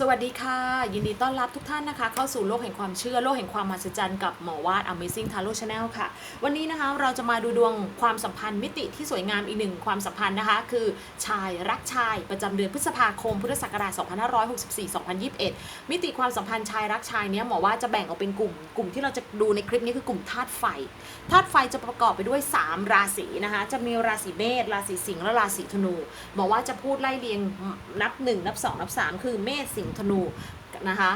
สวัสดีค่ะ ยินดีต้อนรับทุกท่านนะคะ เข้าสู่โลกแห่งความเชื่อโลกแห่งความมหัศจรรย์กับหมอวาด Amazing Tarot Channel ค่ะ วันนี้นะคะเราจะมาดูดวงความสัมพันธ์มิติที่สวยงามอีกหนึ่งความสัมพันธ์นะคะ คือชายรักชายประจำเดือนพฤษภาคม พุทธศักราช 2564-2021 มิติความสัมพันธ์ชายรักชายเนี้ยหมอว่าจะแบ่งออกเป็นกลุ่ม กลุ่มที่เราจะดูในคลิปนี้คือกลุ่มธาตุไฟธาตุไฟจะประกอบไปด้วย 3 ราศีนะคะจะมีราศีเมษราศีสิงห์และราศีธนูหมอว่าจะพูดไล่เรียงนับ 1 นับ 2 นับ 3 คือเมษสิงห์ธนูนะคะ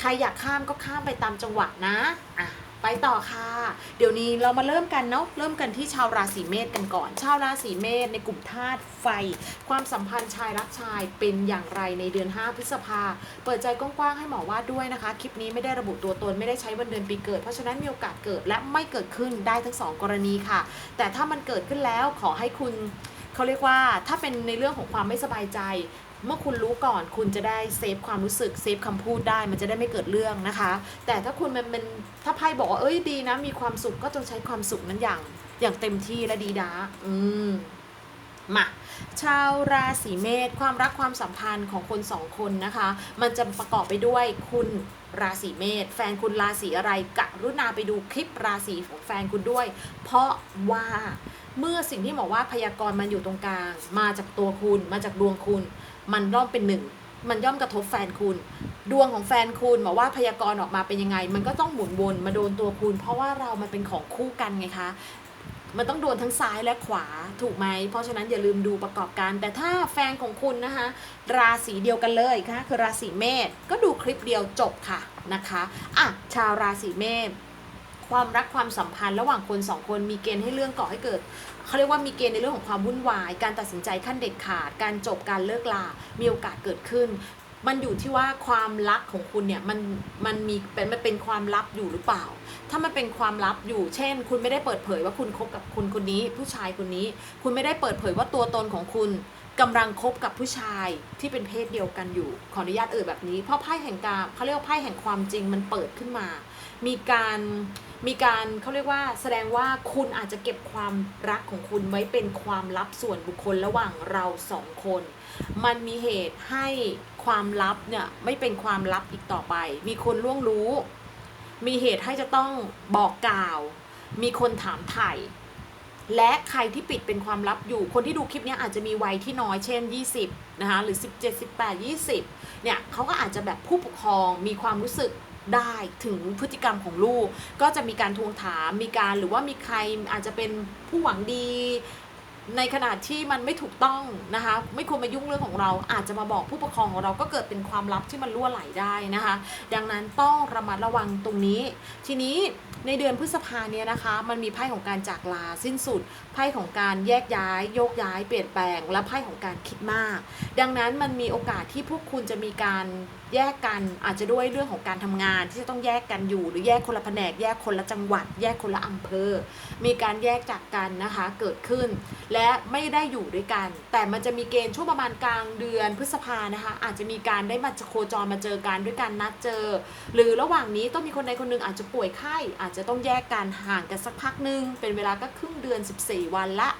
ใครอยากข้ามก็ข้ามไปตามจังหวะนะอะไปต่อค่ะ เดี๋ยวนี้เรามาเริ่มกันเนาะ เริ่มกันที่ชาวราศีเมษกันก่อน ชาวราศีเมษในกลุ่มธาตุไฟ ความสัมพันธ์ชายรักชายเป็นอย่างไรในเดือน 5 พฤษภา เปิดใจกว้างๆให้หมอวาดด้วยนะคะ คลิปนี้ไม่ได้ระบุตัวตนไม่ได้ใช้วันเดือนปีเกิด เพราะฉะนั้นมีโอกาสเกิดและไม่เกิดขึ้นได้ทั้งสองกรณีค่ะ แต่ถ้ามันเกิดขึ้นแล้วขอให้คุณเขาเรียกว่าถ้าเป็นในเรื่องของความไม่สบายใจ เมื่อคุณรู้ก่อนคุณจะได้เซฟความรู้สึกเซฟคำพูดได้มันจะได้ไม่เกิดเรื่องนะคะ แต่ถ้าคุณมันเป็นถ้าไพ่บอกว่าเอ้ยดีนะ มีความสุขก็จงใช้ความสุขนั้นอย่างอย่างเต็มที่และดีดาอืมมาชาวราศีเมษความรักความสัมพันธ์ของคนสองคนนะคะ มันจะประกอบไปด้วยคุณราศีเมษแฟนคุณราศีอะไรกะรุณาไปดูคลิปราศีของแฟนคุณด้วย เพราะว่าเมื่อสิ่งที่บอกว่าพยากรณ์มันอยู่ตรงกลาง มาจากตัวคุณมาจากดวงคุณ มันย่อมเป็นหนึ่งมันย่อมกระทบแฟนคุณ ดวงของแฟนคุณบอกว่าพยากรณ์ออกมาเป็นยังไง มันก็ต้องหมุนวนมาโดนตัวคุณ เพราะว่าเรามันเป็นของคู่กันไงคะมันต้องโดนทั้งซ้ายและขวาถูกไหม เพราะฉะนั้นอย่าลืมดูประกอบกัน แต่ถ้าแฟนของคุณนะคะ ราศีเดียวกันเลยค่ะคือราศีเมษก็ดูคลิปเดียวจบค่ะนะคะอะชาวราศีเมษความรักความสัมพันธ์ระหว่างคนสองคนมีเกณฑ์ให้เรื่องก่อให้เกิด เขาเรียกว่ามีเกณฑ์ในเรื่องของความวุ่นวาย การตัดสินใจขั้นเด็ดขาด การจบการเลิกลา มีโอกาสเกิดขึ้น มันอยู่ที่ว่าความรักของคุณเนี่ยมันมันมีเป็นมันเป็นความลับอยู่หรือเปล่า ถ้ามันเป็นความลับอยู่ เช่น คุณไม่ได้เปิดเผยว่าคุณคบกับคุณคนนี้ ผู้ชายคนนี้ คุณไม่ได้เปิดเผยว่าตัวตนของคุณกำลังคบกับผู้ชายที่เป็นเพศเดียวกันอยู่ ขออนุญาตเอ่ยแบบนี้ เพราะไพ่แห่งการเขาเรียกว่าไพ่แห่งความจริงมันเปิดขึ้นมา มีการมีการเขาเรียกว่าแสดงว่าคุณอาจจะเก็บความรักของคุณไว้เป็นความลับส่วนบุคคลระหว่างเราสองคน มันมีเหตุให้ความลับเนี่ยไม่เป็นความลับอีกต่อไป มีคนล่วงรู้ มีเหตุให้จะต้องบอกกล่าว มีคนถามไถ่และใครที่ปิดเป็นความลับอยู่ คนที่ดูคลิปนี้อาจจะมีวัยที่น้อยเช่น 20 นะคะหรือ 17 18 20 เนี่ยเขาก็อาจจะแบบผู้ปกครองมีความรู้สึก ได้ถึงพฤติกรรมของลูก ก็จะมีการทวงถามมีการหรือว่ามีใครอาจจะเป็นผู้หวังดี ในขณะที่มันไม่ถูกต้องนะคะ ไม่ควรมายุ่งเรื่องของเรา อาจจะมาบอกผู้ปกครองของเราก็เกิดเป็นความลับที่มันรั่วไหลได้นะคะ ดังนั้นต้องระมัดระวังตรงนี้ ทีนี้ในเดือนพฤษภาเนี่ยนะคะ มันมีไพ่ของการจากลาสิ้นสุดไพ่ของการแยกย้าย โยกย้าย เปลี่ยนแปลง และไพ่ของการคิดมาก ดังนั้นมันมีโอกาสที่พวกคุณจะมีการแยกกันอาจจะด้วยเรื่องของการทำงานที่จะต้องแยกกันอยู่ หรือแยกคนละแผนก แยกคนละจังหวัด แยกคนละอำเภอ มีการแยกจากกันนะคะเกิดขึ้น และไม่ได้อยู่ด้วยกัน แต่มันจะมีเกณฑ์ช่วงประมาณกลางเดือนพฤษภานะคะ อาจจะมีการได้มาโคจรมาเจอกันด้วยการนัดเจอ หรือระหว่างนี้ต้องมีคนใดคนหนึ่งอาจจะป่วยไข้อาจจะต้องแยกกันห่างกันสักพักหนึ่งเป็นเวลาก็ครึ่งเดือน 14 วันละ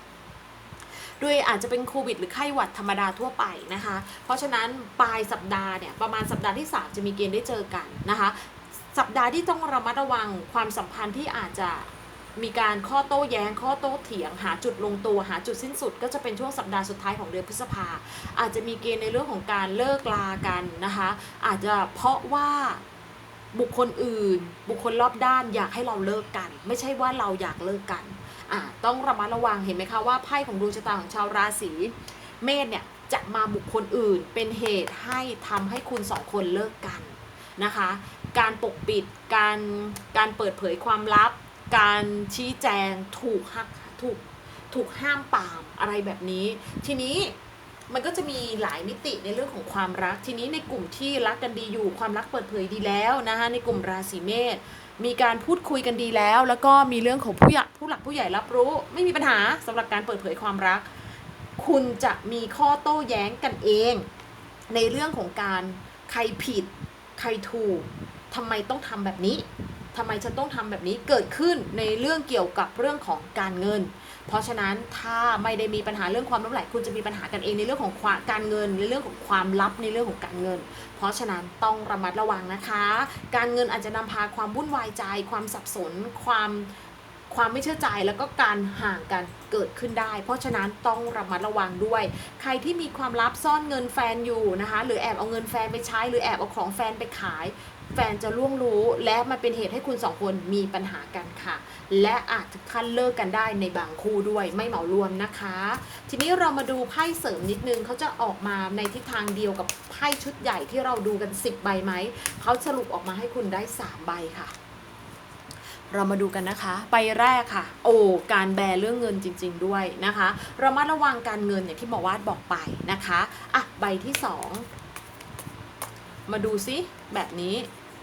ด้วยอาจจะเป็นโควิด หรือไข้หวัดธรรมดาทั่วไปนะคะ เพราะฉะนั้นปลายสัปดาห์เนี่ยประมาณสัปดาห์ที่ 3 จะมีเกณฑ์ได้เจอกันนะคะสัปดาห์ที่ต้องระมัดระวังความสัมพันธ์ที่อาจจะมีการข้อโต้แย้ง ข้อโต้เถียง หาจุดลงตัว หาจุดสิ้นสุด ก็จะเป็นช่วงสัปดาห์สุดท้ายของเดือนพฤษภา อาจจะมีเกณฑ์ในเรื่องของการเลิกลากันนะคะ อาจจะเพราะว่าบุคคลอื่น บุคคลรอบด้านอยากให้เราเลิกกัน ไม่ใช่ว่าเราอยากเลิกกัน อ่าต้องระมัดระวังเห็นไหมคะว่าไพ่ของดวงชะตาของชาวราศีเมษเนี่ยจะมาบุคคลอื่นเป็นเหตุให้ทำให้คุณสองคนเลิกกันนะคะ การปกปิดการการเปิดเผยความลับ การชี้แจงถูกหักถูกถูกห้ามปามอะไรแบบนี้ ทีนี้มันก็จะมีหลายมิติในเรื่องของความรัก ทีนี้ในกลุ่มที่รักกันดีอยู่ความรักเปิดเผยดีแล้วนะคะในกลุ่มราศีเมษ มีการพูดคุยกันดีแล้ว แล้วก็มีเรื่องของผู้ใหญ่ผู้หลักผู้ใหญ่รับรู้ ไม่มีปัญหาสำหรับการเปิดเผยความรัก คุณจะมีข้อโต้แย้งกันเอง ในเรื่องของการใครผิด ใครถูกทำไมต้องทำแบบนี้ ทำไมฉันต้องทำแบบนี้เกิดขึ้นในเรื่องเกี่ยวกับเรื่องของการเงิน เพราะฉะนั้นถ้าไม่ได้มีปัญหาเรื่องความล้มไหลคุณจะมีปัญหากันเองในเรื่องของควาการเงิน ในเรื่องของความลับในเรื่องของการเงิน เพราะฉะนั้นต้องระมัดระวังนะคะ การเงินอาจจะนำพาความวุ่นวายใจ ความสับสน ความความไม่เชื่อใจแล้วก็การห่างกันเกิดขึ้นได้ เพราะฉะนั้นต้องระมัดระวังด้วย ใครที่มีความลับซ่อนเงินแฟนอยู่นะคะ หรือแอบเอาเงินแฟนไปใช้ หรือแอบเอาของแฟนไปขาย แฟนจะล่วงรู้และมันเป็นเหตุให้คุณสองคนมีปัญหากันค่ะ และอาจถึงขั้นเลิกกันได้ในบางคู่ด้วยไม่เหมารวมนะคะ ทีนี้เรามาดูไพ่เสริมนิดนึงเขาจะออกมาในทิศทางเดียวกับไพ่ชุดใหญ่ที่เราดูกัน 10 ใบไหมเขาสรุปออกมาให้คุณได้ 3 ใบค่ะ เรามาดูกันนะคะ ใบแรกค่ะ โอ้การแบเรื่องเงินจริง ๆ ด้วยนะคะ เรามาระวังการเงินอย่างที่หมอวาดบอกไปนะคะอะใบที่สอง มาดูซิแบบนี้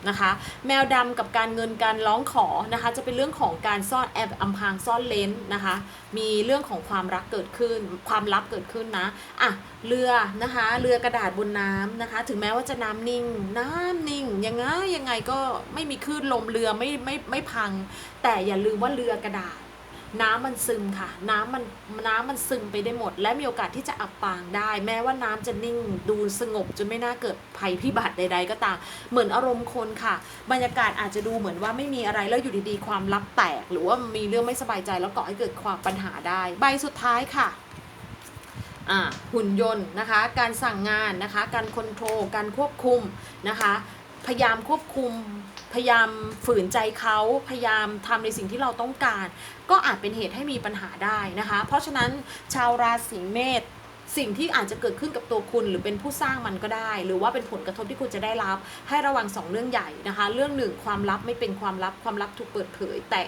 นะคะ แมวดำกับการเงินการร้องขอนะคะ จะเป็นเรื่องของการซ่อนแอบอำพรางซ่อนเลนนะคะ มีเรื่องของความรักเกิดขึ้น ความลับเกิดขึ้นนะอะเรือนะคะเรือกระดาษบนน้ำนะคะ ถึงแม้ว่าจะน้ำนิ่ง น้ำนิ่งยังไงยังไงก็ไม่มีคลื่นลมเรือไม่ไม่ไม่พัง แต่อย่าลืมว่าเรือกระดาษ น้ำมันซึมค่ะ น้ำมันน้ำมันซึมไปได้หมด และมีโอกาสที่จะอับปางได้ แม้ว่าน้ำจะนิ่งดูสงบจนไม่น่าเกิดภัยพิบัติใด ๆ ก็ตาม เหมือนอารมณ์คนค่ะ บรรยากาศอาจจะดูเหมือนว่าไม่มีอะไรแล้วอยู่ดีๆ ความลับแตก หรือว่ามีเรื่องไม่สบายใจแล้วก่อให้เกิดความปัญหาได้ ใบสุดท้ายค่ะหุ่นยนต์นะคะ การสั่งงานนะคะ การคอนโทรลการควบคุมนะคะ พยายามควบคุม พยายามฝืนใจเขาพยายามทำในสิ่งที่เราต้องการ ก็อาจเป็นเหตุให้มีปัญหาได้นะคะ เพราะฉะนั้นชาวราศีเมษสิ่งที่อาจจะเกิดขึ้นกับตัวคุณหรือเป็นผู้สร้างมันก็ได้ หรือว่าเป็นผลกระทบที่คุณจะได้รับ ให้ระวังสองเรื่องใหญ่นะคะ เรื่องหนึ่งความลับไม่เป็นความลับความลับถูกเปิดเผย แต่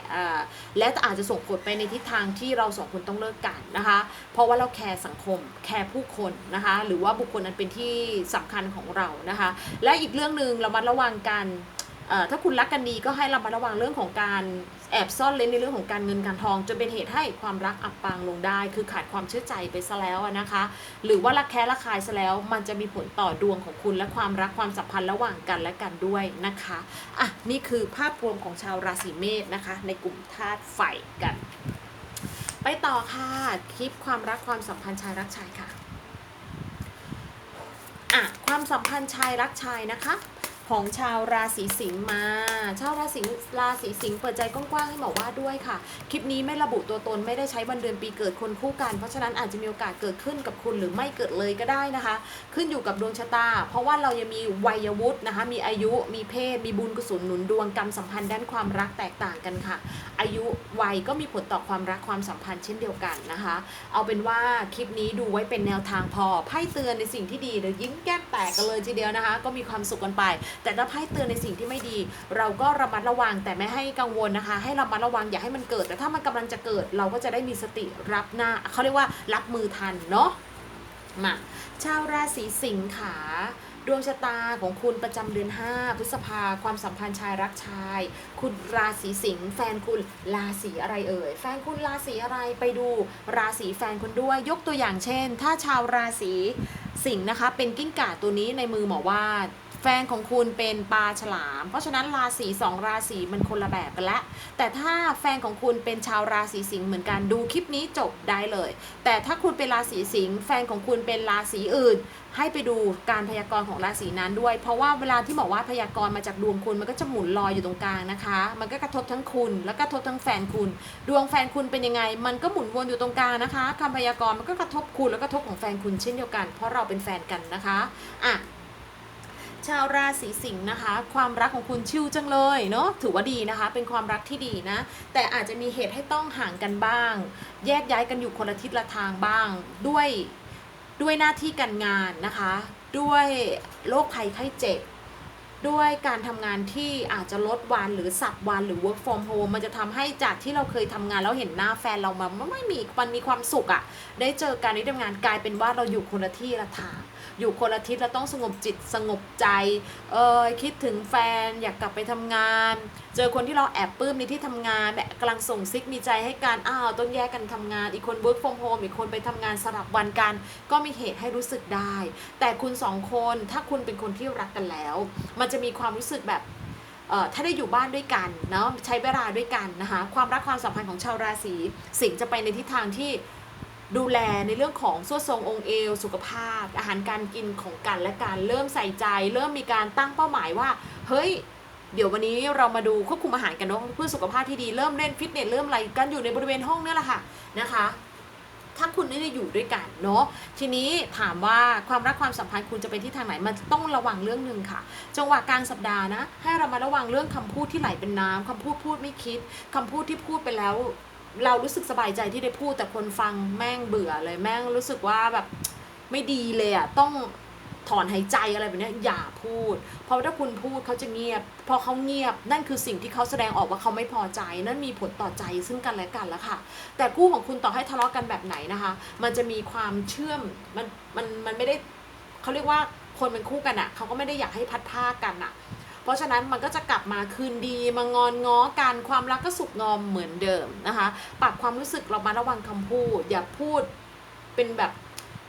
และอาจจะส่งผลไปในทิศทางที่เราสองคนต้องเลิกกันนะคะ เพราะว่าเราแคร์สังคมแคร์ผู้คนนะคะ หรือว่าบุคคลนั้นเป็นที่สำคัญของเรานะคะ และอีกเรื่องหนึ่งเรามาระวังกัน ถ้าคุณรักกันดีก็ให้รามาระวังเรื่องของการแอบซ่อนเล้นในเรื่องของการเงินการทอง จนเป็นเหตุให้ความรักอับปางลงได้ คือขาดความเชื่อใจไปซะแล้วนะคะ หรือว่ารักแค้รักคายซะแล้ว มันจะมีผลต่อดวงของคุณและความรักความสัมพันธ์ระหว่างกันและกันด้วยนะคะอะนี่คือภาพรวมของชาวราศีเมษนะคะ ในกลุ่มธาตุไฟกัน ไปต่อค่ะคลิปความรักความสัมพันธ์ชายรักชายค่ะอะความสัมพันธ์ชายรักชายนะคะ ของชาวราศีสิงห์มา ชาวราศีราศีสิงห์เปิดใจกว้างๆให้หมอว่าด้วยค่ะ คลิปนี้ไม่ระบุตัวตนไม่ได้ใช้วันเดือนปีเกิดคนคู่กัน เพราะฉะนั้นอาจจะมีโอกาสเกิดขึ้นกับคุณหรือไม่เกิดเลยก็ได้นะคะ ขึ้นอยู่กับดวงชะตา เพราะว่าเรายังมีวัยวุฒินะคะ มีอายุ มีเพศ มีบุญกุศลหนุนดวงกรรมสัมพันธ์ด้านความรักแตกต่างกันค่ะ อายุวัยก็มีผลต่อความรักความสัมพันธ์เช่นเดียวกันนะคะ เอาเป็นว่าคลิปนี้ดูไว้เป็นแนวทางพอไพ่เตือนในสิ่งที่ดีเดี๋ยวยิ้มแก้มแตกกันเลยทีเดียวนะคะ ก็มีความสุขกันไปแต่ถ้าไพ่เตือนในสิ่งที่ไม่ดี เราก็ระมัดระวังแต่ไม่ให้กังวลนะคะ ให้ระมัดระวังอย่าให้มันเกิด แต่ถ้ามันกำลังจะเกิดเราก็จะได้มีสติรับหน้าเขาเรียกว่ารับมือทันเนาะมา ชาวราศีสิงค์ขาดวงชะตาของคุณประจำเดือน 5 พฤษภาความสัมพันธ์ชายรักชาย คุณราศีสิงห์แฟนคุณราศีอะไรเอ่ย แฟนคุณราศีอะไรไปดูราศีแฟนคุณด้วย ยกตัวอย่างเช่น ถ้าชาวราศีสิงห์นะคะ เป็นกิ้งก่าตัวนี้ในมือหมอวาดแฟนของคุณเป็นปลาฉลาม เพราะฉะนั้นราศีสองราศีมันคนละแบบกันละ แต่ถ้าแฟนของคุณเป็นชาวราศีสิงห์เหมือนกันดูคลิปนี้จบได้เลย แต่ถ้าคุณเป็นราศีสิงห์แฟนของคุณเป็นราศีอื่น ให้ไปดูการพยากรณ์ของราศีนั้นด้วย เพราะว่าเวลาที่บอกว่าพยากรณ์มาจากดวงคุณมันก็จะหมุนลอยอยู่ตรงกลางนะคะ มันก็กระทบทั้งคุณ แล้วกระทบทั้งแฟนคุณ ดวงแฟนคุณเป็นยังไง มันก็หมุนวนอยู่ตรงกลางนะคะคำพยากรณ์มันก็กระทบคุณแล้วกระทบของแฟนคุณเช่นเดียวกัน เพราะเราเป็นแฟนกันนะคะอะชาวราศีสิงห์นะคะ ความรักของคุณชิวจังเลยเนาะถือว่าดีนะคะ เป็นความรักที่ดีนะ แต่อาจจะมีเหตุให้ต้องห่างกันบ้าง แยกย้ายกันอยู่คนละทิศละทางบ้างด้วย ด้วยหน้าที่การงานนะคะ ด้วยโรคภัยไข้เจ็บ ด้วยการทำงานที่อาจจะลดวันหรือสับวันหรือ work from home มันจะทำให้จากที่เราเคยทำงานแล้วเห็นหน้าแฟนเรามามันไม่มีมันมีความสุขอะได้เจอการได้ทำงานกลายเป็นว่าเราอยู่คนละที่ละทาง อยู่คนละทิศเราต้องสงบจิตสงบใจ เออคิดถึงแฟนอยากกลับไปทำงาน เจอคนที่เราแอบปลื้มในที่ทำงานแบบกำลังส่งซิกมีใจให้การอ้าวต้องแยกกันทำงาน อีกคน work from home อีกคนไปทำงานสลับวันกัน ก็มีเหตุให้รู้สึกได้ แต่คุณสองคนถ้าคุณเป็นคนที่รักกันแล้ว มันจะมีความรู้สึกแบบเออถ้าได้อยู่บ้านด้วยกันเนาะใช้เวลาด้วยกันนะคะความรักความสัมพันธ์ของชาวราศีสิงห์จะไปในทิศทางที่ ดูแลในเรื่องของส่วนทรงองค์เอว สุขภาพ อาหารการกินของกันและการเริ่มใส่ใจ เริ่มมีการตั้งเป้าหมายว่า เฮ้ย เดี๋ยววันนี้เรามาดูควบคุมอาหารกันเนาะเพื่อสุขภาพที่ดีเริ่มเล่นฟิตเนสเริ่มอะไรกันอยู่ในบริเวณห้องเนี่ยแหละค่ะนะคะถ้าคุณไม่ได้อยู่ด้วยกันเนาะทีนี้ถามว่าความรักความสัมพันธ์คุณจะไปที่ทางไหนมันต้องระวังเรื่องหนึ่งค่ะ จังหวะกลางสัปดาห์นะ ให้เรามาระวังเรื่องคำพูดที่ไหลเป็นน้ำคำพูดพูดไม่คิดคำพูดที่พูดไปแล้ว เรารู้สึกสบายใจที่ได้พูดแต่คนฟังแม่งเบื่อเลยแม่งรู้สึกว่าแบบไม่ดีเลยอะต้องถอนหายใจอะไรแบบนี้อย่าพูด เพราะถ้าคุณพูดเขาจะเงียบ พอเขาเงียบ นั่นคือสิ่งที่เขาแสดงออกว่าเขาไม่พอใจ นั่นมีผลต่อใจซึ่งกันและกันแล้วค่ะ แต่คู่ของคุณต่อให้ทะเลาะกันแบบไหนนะคะ มันจะมีความเชื่อมมันมันมันไม่ได้เขาเรียกว่าคนเป็นคู่กันอะ่ะเขาก็ไม่ได้อยากให้พัดพรากกันอะ่ะ เพราะฉะนั้นมันก็จะกลับมาคืนดีมางอนง้อกันความรักก็สุกงอมเหมือนเดิมนะคะปรับความรู้สึกเรามาระวังคำพูด อย่าพูดเป็นแบบ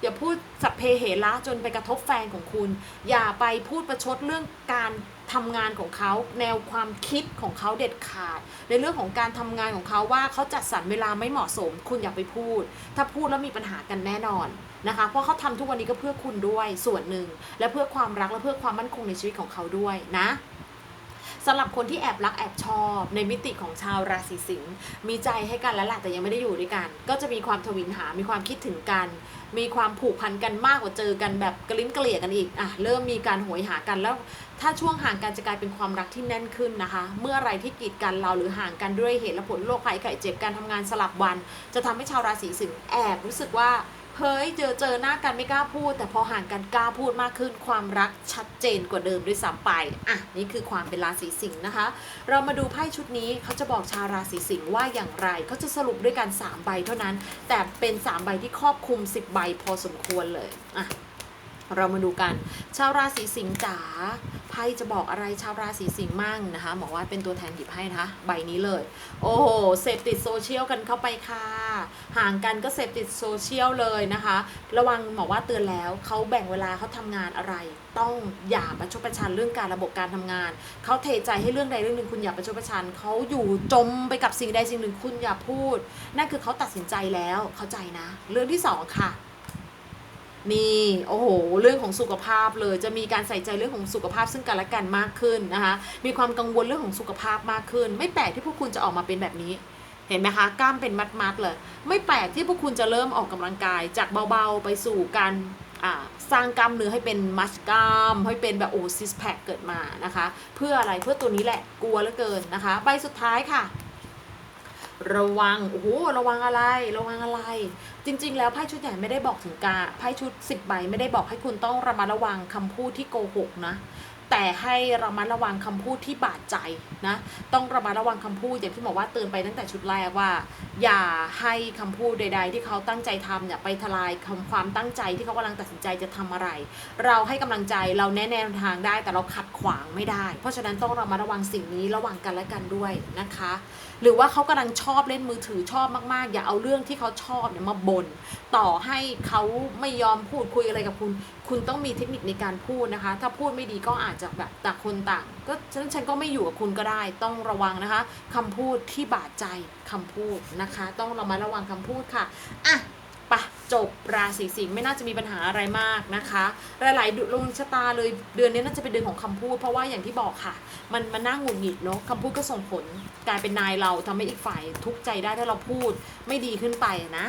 อย่าพูดสัพเพเหระจนไปกระทบแฟนของคุณ อย่าไปพูดประชดเรื่องการทำงานของเขาแนวความคิดของเขาเด็ดขาด ในเรื่องของการทำงานของเขาว่าเขาจัดสรรเวลาไม่เหมาะสม คุณอย่าไปพูด ถ้าพูดแล้วมีปัญหากันแน่นอน นะคะ เพราะเขาทำทุกวันนี้ก็เพื่อคุณด้วยส่วนหนึ่ง และเพื่อความรักและเพื่อความมั่นคงในชีวิตของเขาด้วยนะสำหรับคนที่แอบรักแอบชอบ ในมิติของชาวราศีสิงห์มีใจให้กันแล้วแหละแต่ยังไม่ได้อยู่ด้วยกัน ก็จะมีความทวินหา มีความคิดถึงกัน มีความผูกพันกันมากกว่าเจอกันแบบกระลิ้นเกลี่ยกันอีกอะเริ่มมีการโหยหากันแล้ว ถ้าช่วงห่างกันจะกลายเป็นความรักที่แน่นขึ้นนะคะ เมื่ออะไรที่กีดกันเราหรือห่างกันด้วยเหตุและผลโรคภัยไข้เจ็บการทำงานสลับวัน จะทำให้ชาวราศีสิงห์แอบรู้สึกว่า เฮ้ยเจอเจอหน้ากันไม่กล้าพูด แต่พอห่างกันกล้าพูดมากขึ้น ความรักชัดเจนกว่าเดิมด้วยซ้ำไปอะนี่คือความเป็นราศีสิงห์นะคะ เรามาดูไพ่ชุดนี้เขาจะบอกชาวราศีสิงห์ว่าอย่างไรเขาจะสรุปด้วยกัน3ใบเท่านั้น แต่เป็น3ใบที่ครอบคลุม 10 ใบพอสมควรเลยอะ เรามาดูกัน ชาวราศีสิงห์จ๋าไพ่จะบอกอะไรชาวราศีสิงห์มั่งนะคะบอกว่าเป็นตัวแทนหยิบให้นะคะใบนี้เลย โอ้โหเสพติดโซเชียลกันเข้าไปค่ะ ห่างกันก็เสพติดโซเชียลเลยนะคะ ระวังบอกว่าเตือนแล้วเขาแบ่งเวลาเขาทำงานอะไร ต้องอย่าประชดประชันเรื่องการระบบการทำงานเขาเทใจให้เรื่องใดเรื่องหนึ่งคุณอย่าประชดประชันเขาอยู่จมไปกับสิ่งใดสิ่งหนึ่งคุณอย่าพูด นั่นคือเขาตัดสินใจแล้วเข้าใจนะ เรื่องที่สองค่ะ นี่โอ้โหเรื่องของสุขภาพเลยจะมีการใส่ใจเรื่องของสุขภาพซึ่งกันและกันมากขึ้นนะคะมีความกังวลเรื่องของสุขภาพมากขึ้น ไม่แปลกที่พวกคุณจะออกมาเป็นแบบนี้เห็นไหมคะกล้ามเป็นมัดๆเลยไม่แปลกที่พวกคุณจะเริ่มออกกำลังกายจากเบาๆไปสู่การสร้างกล้ามเนื้อให้เป็นมัสกล้ามให้เป็นแบบโอ้ซิสแพคเกิดมานะคะ เพื่ออะไรเพื่อตัวนี้แหละกลัวเหลือเกินนะคะ ใบสุดท้ายค่ะ ระวังโอ้โหระวังอะไร ระวังอะไร จริง ๆ แล้วไพ่ชุดใหญ่ไม่ได้บอกถึงการไพ่ชุด10ใบไม่ได้บอกให้คุณต้องระมัดระวังคำพูดที่โกหกนะ แต่ให้ระมัดระวังคำพูดที่บาดใจนะ ต้องระมัดระวังคำพูดอย่างที่บอกว่าเตือนไปตั้งแต่ชุดแรกว่า อย่าให้คำพูดใด ๆ ที่เขาตั้งใจทำอย่าไปทลายคำความตั้งใจที่เขากำลังตัดสินใจจะทำอะไร เราให้กำลังใจเราแนะแนวทางได้แต่เราขัดขวางไม่ได้ เพราะฉะนั้นต้องระมัดระวังสิ่งนี้ระวังกันและกันด้วยนะคะหรือว่าเขากำลังชอบเล่นมือถือชอบมากๆ อย่าเอาเรื่องที่เขาชอบเนี่ยมาบน่นต่อให้เขาไม่ยอมพูดคุยอะไรกับคุณ คุณต้องมีเทคนิคในการพูดนะคะ ถ้าพูดไม่ดีก็อาจจะแบบต่างคนต่างก็ฉะนั้นฉันก็ไม่อยู่กับคุณก็ได้ ต้องระวังนะคะคำพูดที่บาดใจคำพูดนะคะ ต้องระมัดระวังคำพูดค่ะอะ จบราศีสิงห์ไม่น่าจะมีปัญหาอะไรมากนะคะ หลายๆดวงชะตาเลยเดือนนี้น่าจะเป็นเดือนของคำพูด เพราะว่าอย่างที่บอกค่ะ มันมันน่าหงุดหงิดเนาะคำพูดก็ส่งผลกลายเป็นนายเราทำให้อีกฝ่ายทุกข์ใจได้ถ้าเราพูดไม่ดีขึ้นไปนะ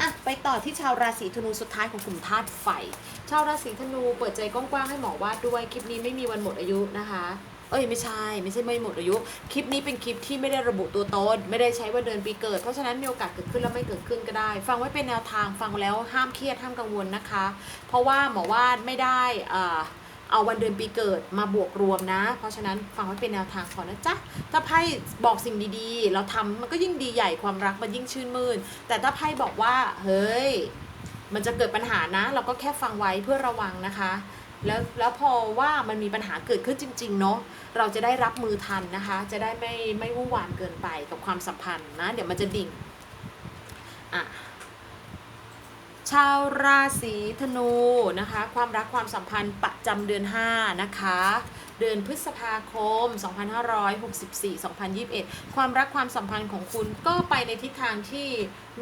อะไปต่อที่ชาวราศีธนูสุดท้ายของกลุ่มธาตุไฟ ชาวราศีธนูเปิดใจกว้างๆให้หมอวาดด้วยคลิปนี้ไม่มีวันหมดอายุนะคะ เอ้ยไม่ใช่ไม่ใช่ไม่หมดอายุ คลิปนี้เป็นคลิปที่ไม่ได้ระบุตัวตนไม่ได้ใช้ว่าเดือนปีเกิด เพราะฉะนั้นมีโอกาสเกิดขึ้นแล้วไม่เกิดขึ้นก็ได้ ฟังไว้เป็นแนวทางฟังแล้วห้ามเครียดห้ามกังวลนะคะ เพราะว่าหมอวาดไม่ได้อ่าเอาวันเดือนปีเกิดมาบวกรวมนะ เพราะฉะนั้นฟังไว้เป็นแนวทางก่อนะจ๊ะ ถ้าไพ่บอกสิ่งดีๆ เราทำมันก็ยิ่งดีใหญ่ความรักมันยิ่งชื่นมื่น แต่ถ้าไพ่บอกว่า เฮ้ย มันจะเกิดปัญหานะ เราก็แค่ฟังไว้เพื่อระวังนะคะ แล้วแล้วพอว่ามันมีปัญหาเกิดขึ้นจริง ๆ เนาะเราจะได้รับมือทันนะคะ จะได้ไม่ไม่วุ่นวามเกินไปกับความสัมพันธ์นะ เดี๋ยวมันจะดิ่งอะชาวราศีธนูนะคะ ความรักความสัมพันธ์ประจำเดือน 5 นะคะ เดือนพฤษภาคม 2564 2021 ความรักความสัมพันธ์ของคุณก็ไปในทิศทางที่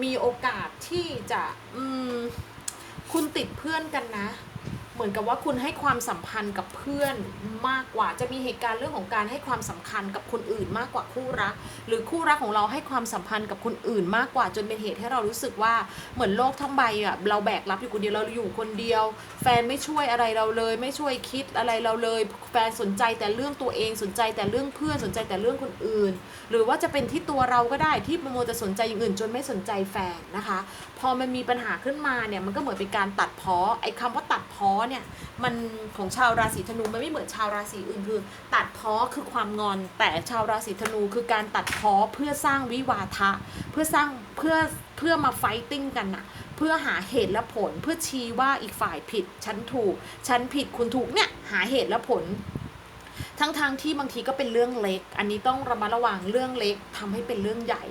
มีโอกาสที่จะ อืม คุณติดเพื่อนกันนะ เหมือนกับว่าคุณให้ความสัมพันธ์กับเพื่อนมากกว่า จะมีเหตุการณ์เรื่องของการให้ความสำคัญกับคนอื่นมากกว่าคู่รัก หรือคู่รักของเราให้ความสัมพันธ์กับคนอื่นมากกว่า จนเป็นเหตุให้เรารู้สึกว่าเหมือนโลกทั้งใบอะเราแบกรับอยู่คนเดียวเราอยู่คนเดียว แฟนไม่ช่วยอะไรเราเลย ไม่ช่วยคิดอะไรเราเลย แฟนสนใจแต่เรื่องตัวเองสนใจแต่เรื่องเพื่อนสนใจแต่เรื่องคนอื่น หรือว่าจะเป็นที่ตัวเราก็ได้ที่มัวแต่สนใจอย่างอื่น จนไม่สนใจแฟนนะคะ พอมันมีปัญหาขึ้นมาเนี่ยมันก็เหมือนเป็นการตัดพ้อไอ้คำว่าตัดพ้อเนี่ยมันของชาวราศีธนูมันไม่เหมือนชาวราศีอื่นคือ ตัดพ้อคือความงอน แต่ชาวราศีธนูคือการตัดพ้อเพื่อสร้างวิวาทะ เพื่อสร้างเพื่อเพื่อมาไฟติ้งกันน่ะเพื่อหาเหตุและผลเพื่อชี้ว่าอีกฝ่ายผิด ฉันถูก ฉันผิดคุณถูกเนี่ยหาเหตุและผล ทั้งทางๆที่บางทีก็เป็นเรื่องเล็ก อันนี้ต้องระมัดระวังเรื่องเล็กทำให้เป็นเรื่องใหญ่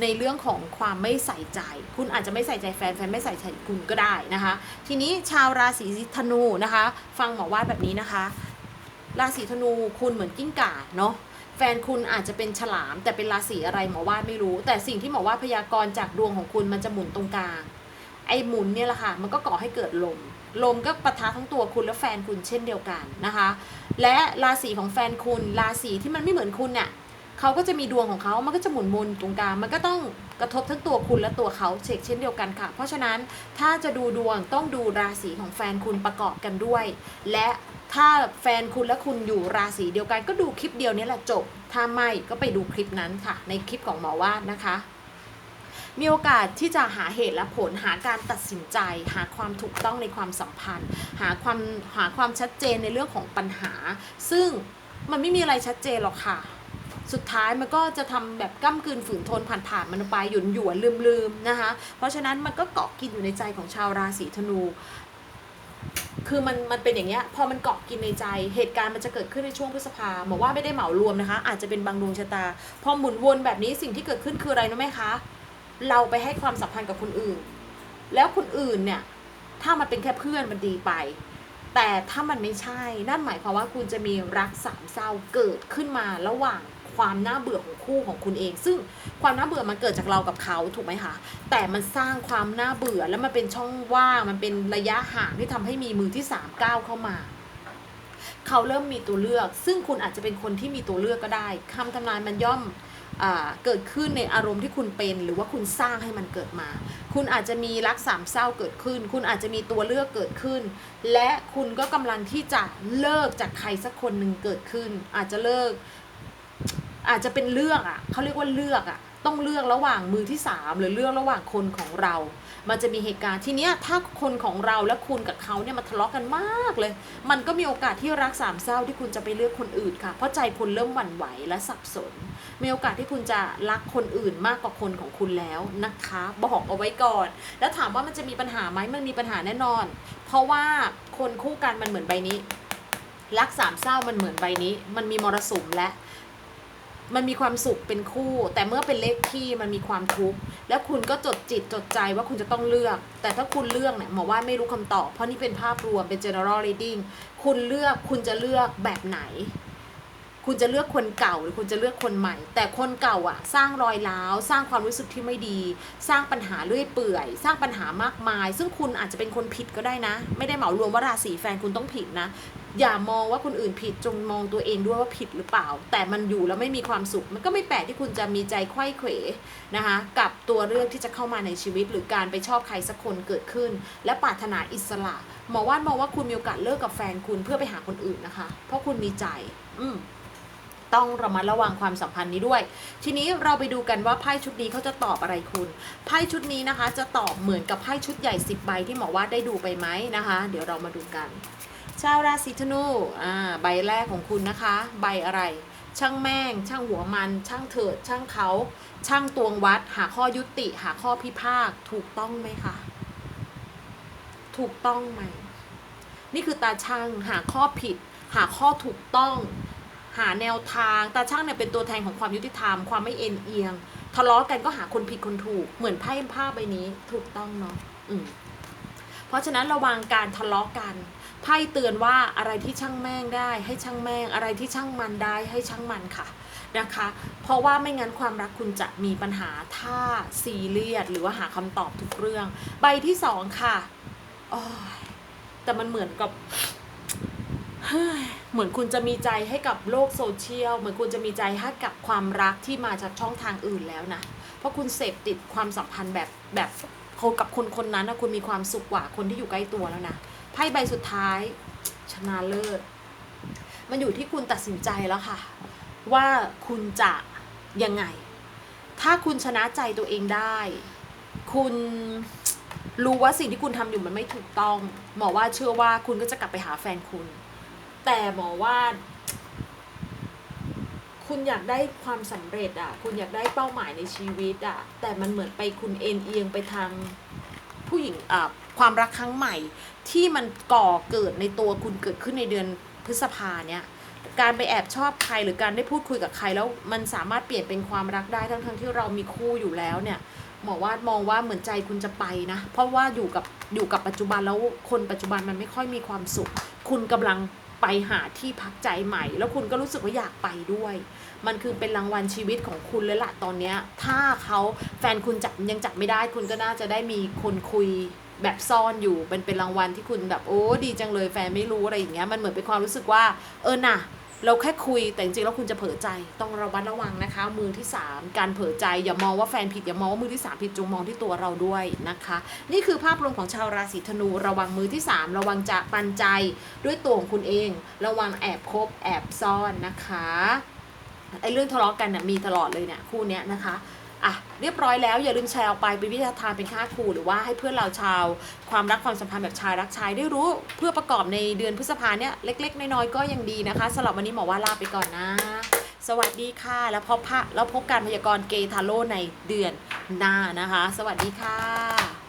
ในเรื่องของความไม่ใส่ใจ คุณอาจจะไม่ใส่ใจแฟนแฟนไม่ใส่ใจคุณก็ได้นะคะ ทีนี้ชาวราศีธนูนะคะ ฟังหมอว่าแบบนี้นะคะ ราศีธนูคุณเหมือนกิ้งก่าเนาะแฟนคุณอาจจะเป็นฉลาม แต่เป็นราศีอะไรหมอว่าไม่รู้ แต่สิ่งที่หมอว่าพยากรณ์จากดวงของคุณมันจะหมุนตรงกลางไอ้หมุนเนี่ยแหละค่ะมันก็ก่อให้เกิดลม ลมก็ปะทะทั้งตัวคุณและแฟนคุณเช่นเดียวกันนะคะ และราศีของแฟนคุณราศีที่มันไม่เหมือนคุณเนี่ยเขาก็จะมีดวงของเขามันก็จะหมุนวนตรงกลางมันก็ต้องกระทบทั้งตัวคุณและตัวเขาเช็คเช่นเดียวกันค่ะ เพราะฉะนั้นถ้าจะดูดวงต้องดูราศีของแฟนคุณประกอบกันด้วย และถ้าแฟนคุณและคุณอยู่ราศีเดียวกันก็ดูคลิปเดียวนี้แหละจบ ถ้าไม่ก็ไปดูคลิปนั้นค่ะ ในคลิปของหมอวาดนะคะ มีโอกาสที่จะหาเหตุและผลหาการตัดสินใจ หาความถูกต้องในความสัมพันธ์ หาความหาความชัดเจนในเรื่องของปัญหา ซึ่งมันไม่มีอะไรชัดเจนหรอกค่ะ สุดท้ายมันก็จะทำแบบก้ากลืนฝืนทนผ่านๆมันไปหยุนหยวนลืมลืมนะคะ เพราะฉะนั้นมันก็เกาะกินอยู่ในใจของชาวราศีธนู คือมันมันเป็นอย่างเงี้ยพอมันเกาะกินในใจ เหตุการณ์มันจะเกิดขึ้นในช่วงพฤษภาบอกว่าไม่ได้เหมารวมนะคะ อาจจะเป็นบางดวงชะตา พอหมุนวนแบบนี้สิ่งที่เกิดขึ้นคืออะไรรู้ไหมคะ เราไปให้ความสัมพันธ์กับคนอื่น แล้วคนอื่นเนี่ย ถ้ามันเป็นแค่เพื่อนมันดีไป แต่ถ้ามันไม่ใช่ นั่นหมายความว่าคุณจะมีรักสามเศร้าเกิดขึ้นมาระหว่างความน่าเบื่อของคู่ของคุณเอง ซึ่งความน่าเบื่อมันเกิดจากเรากับเขาถูกไหมคะ แต่มันสร้างความน่าเบื่อแล้วมันเป็นช่องว่างมันเป็นระยะห่างที่ทำให้มีมือที่สามก้าวเข้ามาเขาเริ่มมีตัวเลือก ซึ่งคุณอาจจะเป็นคนที่มีตัวเลือกก็ได้คำทำนายมันย่อม เกิดขึ้นในอารมณ์ที่คุณเป็น หรือว่าคุณสร้างให้มันเกิดมา คุณอาจจะมีรักสามเศร้าเกิดขึ้น คุณอาจจะมีตัวเลือกเกิดขึ้น และคุณก็กำลังที่จะเลิกจากใครสักคนหนึ่งเกิดขึ้น อาจจะเลิก อาจจะเป็นเลือกอะเขาเรียกว่าเลือกอะ ต้องเลือกระหว่างมือที่สามหรือเลือกระหว่างคนของเรา มันจะมีเหตุการณ์ทีเนี้ยถ้าคนของเราและคุณกับเขาเนี่ยมาทะเลาะกันมากเลย มันก็มีโอกาสที่รักสามเศร้าที่คุณจะไปเลือกคนอื่นค่ะ เพราะใจคุณเริ่มหวั่นไหวและสับสน มีโอกาสที่คุณจะรักคนอื่นมากกว่าคนของคุณแล้วนะคะบอกเอาไว้ก่อน แล้วถามว่ามันจะมีปัญหาไหมมันมีปัญหาแน่นอน เพราะว่าคนคู่กันมันเหมือนใบนี้รักสามเศร้ามันเหมือนใบนี้ มันมีมรสุมและ มันมีความสุขเป็นคู่ แต่เมื่อเป็นเลขที่มันมีความทุกข์แล้วคุณก็จดจิตจดใจว่าคุณจะต้องเลือก แต่ถ้าคุณเลือกเนี่ยหมอว่าไม่รู้คำตอบ เพราะนี่เป็นภาพรวมเป็น general reading คุณเลือกคุณจะเลือกแบบไหน คุณจะเลือกคนเก่าหรือคุณจะเลือกคนใหม่ แต่คนเก่าอะ สร้างรอยร้าว สร้างความรู้สึกที่ไม่ดี สร้างปัญหาเรื่อยเปื่อย สร้างปัญหามากมาย ซึ่งคุณอาจจะเป็นคนผิดก็ได้นะ ไม่ได้เหมารวมว่าราศีแฟนคุณต้องผิดนะ อย่ามองว่าคนอื่นผิดจงมองตัวเองด้วยว่าผิดหรือเปล่า แต่มันอยู่แล้วไม่มีความสุข มันก็ไม่แปลกที่คุณจะมีใจไขว้เขวนะคะกับตัวเรื่องที่จะเข้ามาในชีวิต หรือการไปชอบใครสักคนเกิดขึ้น และปรารถนาอิสระหมอว่านมองว่าคุณมีโอกาสเลิกกับแฟนคุณเพื่อไปหาคนอื่นนะคะ เพราะคุณมีใจ อืมต้องระมัดระวังความสัมพันธ์นี้ด้วย ทีนี้เราไปดูกันว่าไพ่ชุดนี้เขาจะตอบอะไรคุณ ไพ่ชุดนี้นะคะ จะตอบเหมือนกับไพ่ชุดใหญ่ 10 ใบที่หมอว่าได้ดูไปไหมนะคะ เดี๋ยวเรามาดูกัน ชาวราศีธนูอ่าใบแรกของคุณนะคะ ใบอะไร ช่างแม่ง ช่างหัวมัน ช่างเถิด ช่างเขา ช่างตวงวัด หาข้อยุติ หาข้อพิพากษถูกต้องไหมคะ ถูกต้องไหม นี่คือตาช่างหาข้อผิด หาข้อถูกต้อง หาแนวทางตาช่างเนี่ยเป็นตัวแทนของความยุติธรรม ความไม่เอ็นเอียง ทะเลาะกันก็หาคนผิดคนถูก เหมือนไพ่ผ้าใบนี้ ถูกต้องเนาะอืมเพราะฉะนั้นระวังการทะเลาะกัน ไพ่เตือนว่าอะไรที่ช่างแม่งได้ ให้ช่างแม่ง อะไรที่ช่างมันได้ให้ช่างมันค่ะนะคะ เพราะว่าไม่งั้นความรักคุณจะมีปัญหาถ้าซีเรียสหรือว่าหาคำตอบทุกเรื่อง ใบที่สองค่ะโอ้ยแต่มันเหมือนกับเฮ้ยเหมือนคุณจะมีใจให้กับโลกโซเชียล เหมือนคุณจะมีใจให้กับความรักที่มาจากช่องทางอื่นแล้วนะ เพราะคุณเสพติดความสัมพันธ์แบบแบบกับคนคนนั้นนะคุณมีความสุขกว่าคนที่อยู่ใกล้ตัวแล้วนะ ไพ่ใบสุดท้าย ชนะเลิศ มันอยู่ที่คุณตัดสินใจแล้วค่ะ ว่าคุณจะยังไง ถ้าคุณชนะใจตัวเองได้ คุณรู้ว่าสิ่งที่คุณทำอยู่มันไม่ถูกต้อง หมอว่าเชื่อว่าคุณก็จะกลับไปหาแฟนคุณ แต่หมอว่า คุณอยากได้ความสำเร็จอะ คุณอยากได้เป้าหมายในชีวิตอะ แต่มันเหมือนไปคุณเอ็นเอียงไปทาง ผู้หญิงความรักครั้งใหม่ที่มันก่อเกิดในตัวคุณเกิดขึ้นในเดือนพฤษภาเนี่ยการไปแอบชอบใครหรือการได้พูดคุยกับใครแล้วมันสามารถเปลี่ยนเป็นความรักได้ทั้งทั้งๆที่เรามีคู่อยู่แล้วเนี่ยหมอว่ามองว่าเหมือนใจคุณจะไปนะ เพราะว่าอยู่กับอยู่กับปัจจุบันแล้วคนปัจจุบันมันไม่ค่อยมีความสุข คุณกำลัง ไปหาที่พักใจใหม่ แล้วคุณก็รู้สึกว่าอยากไปด้วย มันคือเป็นรางวัลชีวิตของคุณเลยล่ะตอนเนี้ยถ้าเขาแฟนคุณจับยังจับไม่ได้ คุณก็น่าจะได้มีคนคุยแบบซ่อนอยู่เป็นเป็นรางวัลที่คุณแบบโอ้ดีจังเลยแฟนไม่รู้อะไรอย่างเงี้ยมันเหมือนเป็นความรู้สึกว่า เออน่ะ เราแค่คุยแต่จริงๆแล้วคุณจะเผลอใจต้องระมัดระวังนะคะ มือที่ 3 การเผลอใจอย่ามองว่าแฟนผิดอย่ามองว่ามือที่ 3 ผิดจงมองที่ตัวเราด้วยนะคะ นี่คือภาพรวมของชาวราศีธนู ระวังมือที่ 3 ระวังจะปันใจด้วยตัวของคุณเอง ระวังแอบคบแอบซ่อนนะคะไอ้เรื่องทะเลาะกันเนี่ยมีตลอดเลยเนี่ยคู่เนี้ยนะคะ อะเรียบร้อยแล้วอย่าลืมแชร์ออกไปเป็นวิทยาทานเป็นค่าครูหรือว่าให้เพื่อนเราชาว ความรักความสัมพันธ์แบบชายรักชายได้รู้เพื่อประกอบในเดือนพฤษภาเนี่ยเล็ก ๆ น้อยๆก็ยังดีนะคะสำหรับวันนี้หมอว่าลาไปก่อนนะ สวัสดีค่ะ แล้วพบพระแล้วพบการพยากรณ์เกทาโร่ในเดือนหน้านะคะ สวัสดีค่ะ